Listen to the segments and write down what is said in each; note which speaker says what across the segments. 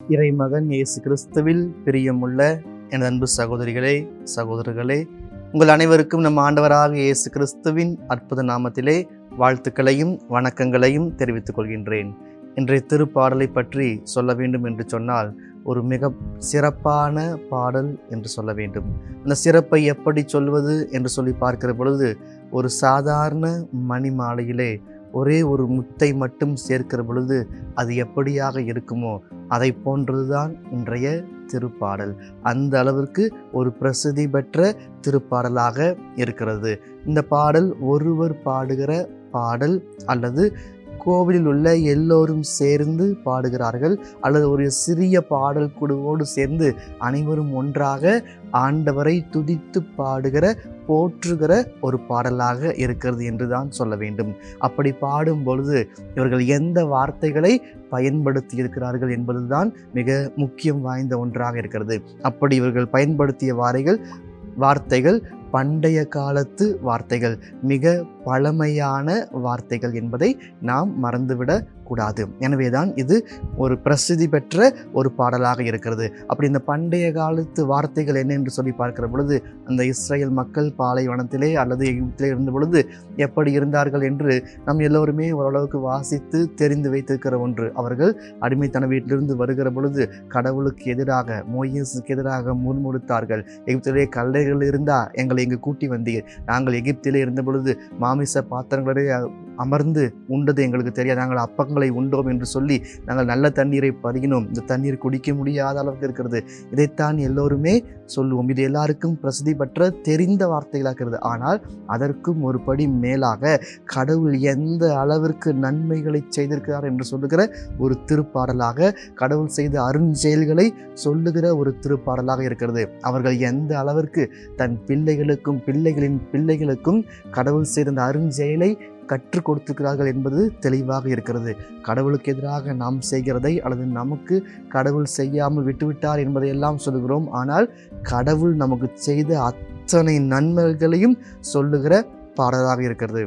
Speaker 1: இறைமகன் இயேசு கிறிஸ்துவில் பிரியமுள்ள எனது அன்பு சகோதரிகளே சகோதரர்களே உங்கள் அனைவருக்கும் நம் ஆண்டவராக இயேசு கிறிஸ்துவின் அற்புத நாமத்திலே வாழ்த்துக்களையும் வணக்கங்களையும் தெரிவித்துக் கொள்கின்றேன். இன்றைய திருப்பாடலை பற்றி சொல்ல வேண்டும் என்று சொன்னால் ஒரு மிக சிறப்பான பாடல் என்று சொல்ல வேண்டும். அந்த சிறப்பை எப்படி சொல்வது என்று சொல்லி பார்க்கிற பொழுது ஒரு சாதாரண மணி மாலையிலே ஒரே ஒரு முத்தை மட்டும் சேர்க்கிற பொழுது அது எப்படியாக இருக்குமோ அதை போன்றதுதான் இன்றைய திருப்பாடல். அந்த அளவிற்கு ஒரு பிரசித்தி பெற்ற திருப்பாடலாக இருக்கிறது. இந்த பாடல் ஒருவர் பாடுகிற பாடல் அல்லது கோவிலில் உள்ள எல்லோரும் சேர்ந்து பாடுகிறார்கள். அல்லது ஒரு சிறிய பாடல் குழுவோடு சேர்ந்து அனைவரும் ஒன்றாக ஆண்டவரை துதித்து பாடுகிற போற்றுகிற ஒரு பாடலாக இருக்கிறது என்று தான் சொல்ல வேண்டும். அப்படி பாடும் பொழுது இவர்கள் எந்த வார்த்தைகளை பயன்படுத்தி இருக்கிறார்கள் என்பதுதான் மிக முக்கியம் வாய்ந்த ஒன்றாக இருக்கிறது. அப்படி இவர்கள் பயன்படுத்திய வாரைகள் வார்த்தைகள் பண்டைய காலத்து வார்த்தைகள் மிக பழமையான வார்த்தைகள் என்பதை நாம் மறந்துவிட இருக்கக்கூடாது. எனவே எனவேதான் இது ஒரு பிரசித்தி பெற்ற ஒரு பாடலாக இருக்கிறது. அப்படி இந்த பண்டைய காலத்து வார்த்தைகள் என்ன என்று சொல்லி பார்க்கிற பொழுது அந்த இஸ்ரேல் மக்கள் பாலைவனத்திலே அல்லது எகிப்திலே இருந்த பொழுது எப்படி இருந்தார்கள் என்று நம் எல்லோருமே ஓரளவுக்கு வாசித்து தெரிந்து வைத்திருக்கிற ஒன்று. அவர்கள் அடிமைத்தன வீட்டிலிருந்து வருகிற பொழுது கடவுளுக்கு எதிராக மோயேசுக்கு எதிராக முன்முடுத்தார்கள் எகிப்திலே கல்லைகள் இருந்தால் எங்களை இங்கு கூட்டி வந்தீர். நாங்கள் எகிப்திலே இருந்த பொழுது மாமிச பாத்திரங்களே அமர்ந்து உண்டது எங்களுக்கு தெரியாது. நாங்கள் அப்பங்கள் உண்டோம் என்று சொல்லி நாங்கள் நல்ல தண்ணீரை பருகினோம். இந்த தண்ணீர் குடிக்க முடியாத அளவுக்கு இருக்கிறது. இதைத்தான் எல்லோருமே சொல்லுவோம். இது எல்லாருக்கும் பிரசித்தி பெற்ற தெரிந்த வார்த்தைகளாக இருக்கிறது ஆனால் அதற்கும் ஒரு படி மேலாக கடவுள் எந்த அளவிற்கு நன்மைகளை செய்திருக்கிறார் என்று சொல்லுகிற ஒரு திருப்பாடலாக கடவுள் செய்த அருஞ்செயல்களை சொல்லுகிற ஒரு திருப்பாடலாக இருக்கிறது. அவர்கள் எந்த அளவிற்கு தன் பிள்ளைகளுக்கும் பிள்ளைகளின் பிள்ளைகளுக்கும் கடவுள் செய்த அந்த அருஞ்செயலை கற்றுக் கொடுத்திருக்கிறார்கள் என்பது தெளிவாக இருக்கிறது. கடவுளுக்கு எதிராக நாம் செய்கிறதை அல்லது நமக்கு கடவுள் செய்யாமல் விட்டுவிட்டார் என்பதையெல்லாம் சொல்லுகிறோம். ஆனால் கடவுள் நமக்கு செய்த அத்தனை நன்மைகளையும் சொல்லுகிற பாடலாக இருக்கிறது.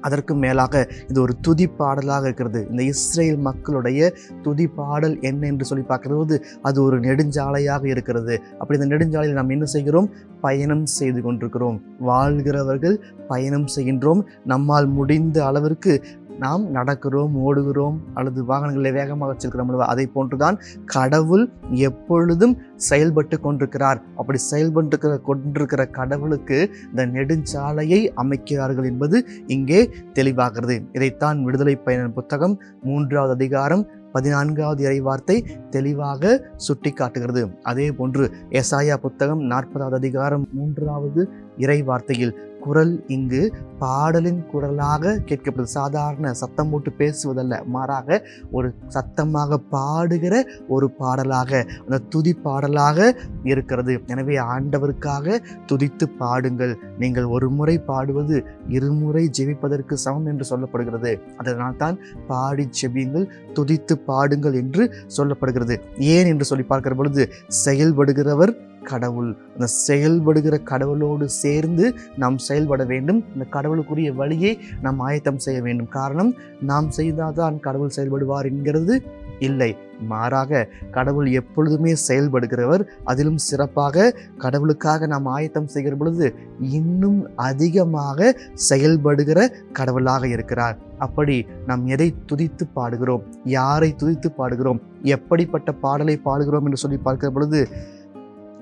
Speaker 1: அதற்கு மேலாக இது ஒரு துதி பாடலாக இருக்கிறது. இந்த இஸ்ரேல் மக்களுடைய துதி பாடல் என்ன என்று சொல்லி பார்க்கும்போது அது ஒரு நெடுஞ்சாலையாக இருக்கிறது. அப்படி இந்த நெடுஞ்சாலையில் நாம் என்ன செய்கிறோம்? பயணம் செய்து கொண்டிருக்கிறோம். வாழ்கிறவர்கள் பயணம் செய்கின்றோம். நம்மால் முடிந்த அளவிற்கு நாம் நடக்கிறோம் ஓடுகிறோம் அல்லது வாகனங்களை வேகமாக வச்சிருக்கிறோம் அதை போன்றுதான் கடவுள் எப்பொழுதும் செயல்பட்டு கொண்டிருக்கிறார். அப்படி செயல்பட்டு கொண்டிருக்கிற கடவுளுக்கு இந்த நெடுஞ்சாலையை அமைக்கிறார்கள் என்பது இங்கே தெளிவாகிறது. இதைத்தான் விடுதலை பயண புத்தகம் மூன்றாவது அதிகாரம் பதினான்காவது இறைவார்த்தை தெளிவாக சுட்டி காட்டுகிறது அதே போன்று எசாயா புத்தகம் நாற்பதாவது அதிகாரம் மூன்றாவது இறை வார்த்தையில் குரல் இங்கு பாடலின் குரலாக கேட்கப்படுது. சாதாரண சத்தம் போட்டு பேசுவதல்ல மாறாக ஒரு சத்தமாக பாடுகிற ஒரு பாடலாக அந்த துதி பாடலாக இருக்கிறது. எனவே ஆண்டவருக்காக துதித்து பாடுங்கள். நீங்கள் ஒரு முறை பாடுவது இருமுறை ஜெபிப்பதற்கு சமம் என்று சொல்லப்படுகிறது. அதனால் தான் பாடி ஜெபியுங்கள் துதித்து பாடுங்கள் என்று சொல்லப்படுகிறது. ஏன் என்று சொல்லி பார்க்கிற பொழுது செயல்படுகிறவர் கடவுள். அந்த செயல்படுகிற கடவுளோடு சேர்ந்து நாம் செயல்பட வேண்டும். இந்த கடவுளுக்குரிய வழியை நாம் ஆயத்தம் செய்ய வேண்டும். காரணம் நாம் செய்தால்தான் கடவுள் செயல்படுவார் என்கிறது இல்லை. மாறாக கடவுள் எப்பொழுதுமே செயல்படுகிறவர். அதிலும் சிறப்பாக கடவுளுக்காக நாம் ஆயத்தம் செய்கிற பொழுது இன்னும் அதிகமாக செயல்படுகிற கடவுளாக இருக்கிறார். அப்படி நாம் எதை துதித்து பாடுகிறோம்? யாரை துதித்து பாடுகிறோம்? எப்படிப்பட்ட பாடலை பாடுகிறோம் என்று சொல்லி பார்க்கிற பொழுது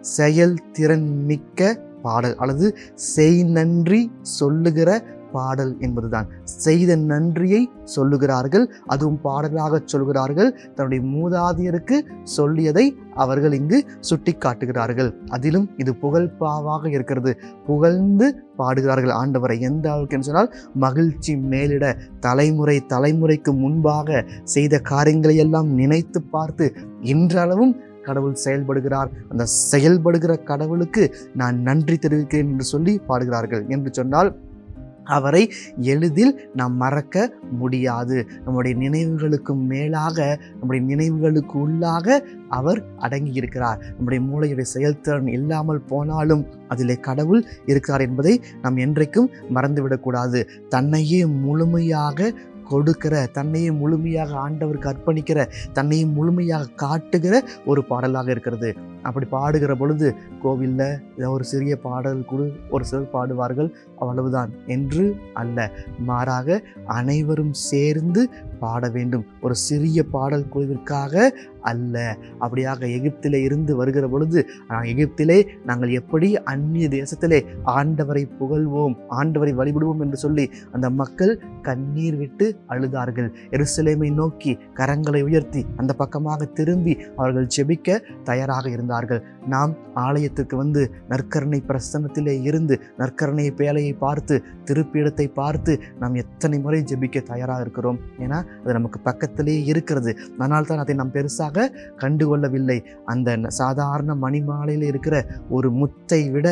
Speaker 1: செயல் திறன் மிக்க பாடல் அல்லது செய் நன்றி சொல்லுகிற பாடல் என்பதுதான். செய்த நன்றியை சொல்லுகிறார்கள் அதுவும் பாடலாக சொல்கிறார்கள். தன்னுடைய மூதாதையருக்கு சொல்லியதை அவர்கள் இங்கு சுட்டி காட்டுகிறார்கள் அதிலும் இது புகழ்பாவாக இருக்கிறது. புகழ்ந்து பாடுகிறார்கள் ஆண்டவரை. எந்த அளவுக்கு என்று சொன்னால் மகிழ்ச்சி மேலிட தலைமுறை தலைமுறைக்கு முன்பாக செய்த காரியங்களை எல்லாம் நினைத்து பார்த்து இன்றளவும் கடவுள் செயல்படுகிறார். அந்த செயல்படுகிற கடவுளுக்கு நான் நன்றி தெரிவிக்கிறேன் என்று சொல்லி பாடுகிறார்கள். என்று சொன்னால் அவரை எளிதில் நாம் மறக்க முடியாது. நம்முடைய நினைவுகளுக்கு மேலாக நம்முடைய நினைவுகளுக்கு உள்ளாக அவர் அடங்கி இருக்கிறார் நம்முடைய மூளையுடைய செயல்திறன் இல்லாமல் போனாலும் அதிலே கடவுள் இருக்கிறார் என்பதை நாம் என்றைக்கும் மறந்துவிடக்கூடாது. தன்னையே முழுமையாக கொடுக்கிற தன்னையே முழுமையாக ஆண்டவருக்கு அர்ப்பணிக்கிற தன்னையே முழுமையாக காட்டுகிற ஒரு பாடலாக இருக்கிறது. அப்படி பாடுகிற பொழுது கோவிலில் ஏதோ ஒரு சிறிய பாடல் குழு ஒரு சிலர் பாடுவார்கள் அவ்வளவுதான். என்று அல்ல. மாறாக அனைவரும் சேர்ந்து பாட வேண்டும். ஒரு சிறிய பாடல் குழுவிற்காக அல்ல. அப்படியாக எகிப்திலே இருந்து வருகிற பொழுது எகிப்திலே நாங்கள் எப்படி அந்நிய தேசத்திலே ஆண்டவரை புகழ்வோம் ஆண்டவரை வழிபடுவோம் என்று சொல்லி அந்த மக்கள் கண்ணீர் விட்டு அழுதார்கள். எருசலேமை நோக்கி கரங்களை உயர்த்தி அந்த பக்கமாக திரும்பி அவர்கள் ஜெபிக்க தயாராக இருந்தார்கள். நாம் ஆலயத்துக்கு வந்து நற்கரணை பிரசன்னத்திலே இருந்து நற்கரணை பேலையை பார்த்து திருப்பிடத்தை பார்த்து நாம் எத்தனை முறை ஜெபிக்க தயாராக இருக்கிறோம்? ஏன்னா அது நமக்கு பக்கத்திலேயே இருக்கிறது. அதனால் தான் அதை நாம் பெருசாக கண்டுகொள்ளவில்லை. அந்த சாதாரண மணிமாலையில் இருக்கிற ஒரு முத்தை விட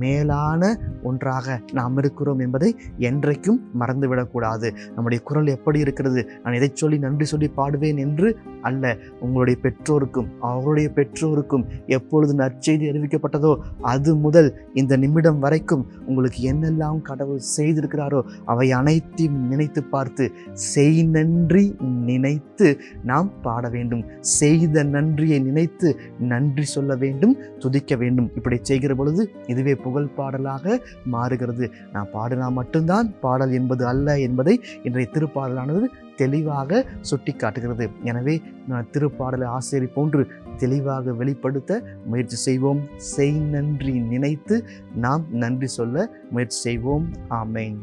Speaker 1: மேலான ஒன்றாக நாம் இருக்கிறோம் என்பதை என்றைக்கும் மறந்துவிடக்கூடாது. நம்முடைய குரல் எப்படி இருக்கிறது? நான் எதை சொல்லி நன்றி சொல்லி பாடுவேன் என்று அல்ல. உங்களுடைய பெற்றோருக்கும் அவருடைய பெற்றோருக்கும் எப்பொழுது நற்செய்தி அறிவிக்கப்பட்டதோ அது முதல் இந்த நிமிடம் வரைக்கும் உங்களுக்கு என்னெல்லாம் கடவுள் செய்திருக்கிறாரோ அவை அனைத்தையும் நினைத்து பார்த்து செய் நன்றி நினைத்து நாம் பாட வேண்டும். செய்த நன்றியை நினைத்து நன்றி சொல்ல வேண்டும் துதிக்க வேண்டும். இப்படி செய்கிற பொழுது இதுவே புகழ் பாடலாக மாறுகிறது. நான் பாடினா மட்டும்தான் பாடல் என்பது அல்ல என்பதை இன்றைய திருப்பாடலானது தெளிவாக சுட்டி காட்டுகிறது எனவே நான் திருப்பாடலை ஆசிரியர் போன்று தெளிவாக வெளிப்படுத்த முயற்சி செய்வோம். செய் நன்றி நினைத்து நாம் நன்றி சொல்ல முயற்சி செய்வோம். ஆமேன்.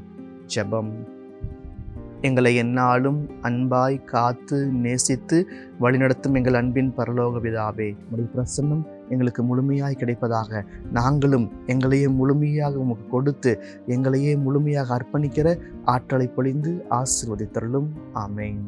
Speaker 1: ஜெபம். எங்களை எந்நாளும் அன்பாய் காத்து நேசித்து வழிநடத்தும் எங்கள் அன்பின் பரலோக விதாவே உடைய பிரசன்னம் எங்களுக்கு முழுமையாய் கிடைப்பதாக நாங்களும் எங்களையே முழுமையாக உமக்கு கொடுத்து எங்களையே முழுமையாக அர்ப்பணிக்கிற ஆற்றலை பொழிந்து ஆசீர்வதித்தருளும். ஆமேன்.